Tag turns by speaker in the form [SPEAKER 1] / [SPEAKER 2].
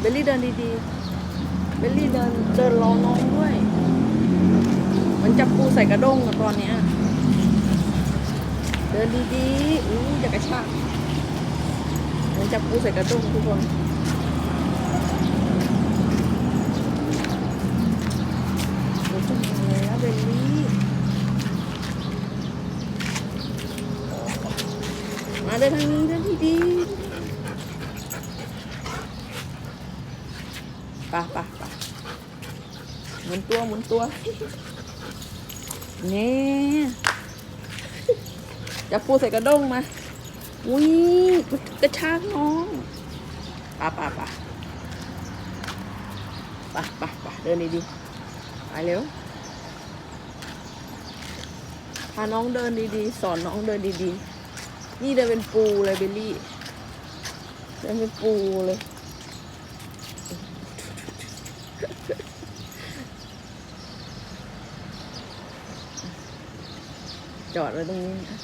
[SPEAKER 1] เบลลี่เดินดีๆ เบลลี่เดินเดินรอน้องด้วย มันจับปูใส่กระด้งตอนเนี้ย เดินดีๆอู้จะกระชากมันจับปูใส่กระด้งทุกคนโอ้ยจะมาแล้วเบลลี่มาเดินทางนี้เดินดีๆไปะปะปะหมุนตัวหมุนตัวเนี่ยจะปูใส่กระด้งมาอุ้ยกระชากน้องปะปะปะปะปะปะเดินดีๆไปเร็วพาน้องเดินดีๆ สอนน้องเดินดีๆ นี่เดินเป็นปูเลยเบลลี่ เดินเป็นปูเลย จอดไว้ตรงนี้นะ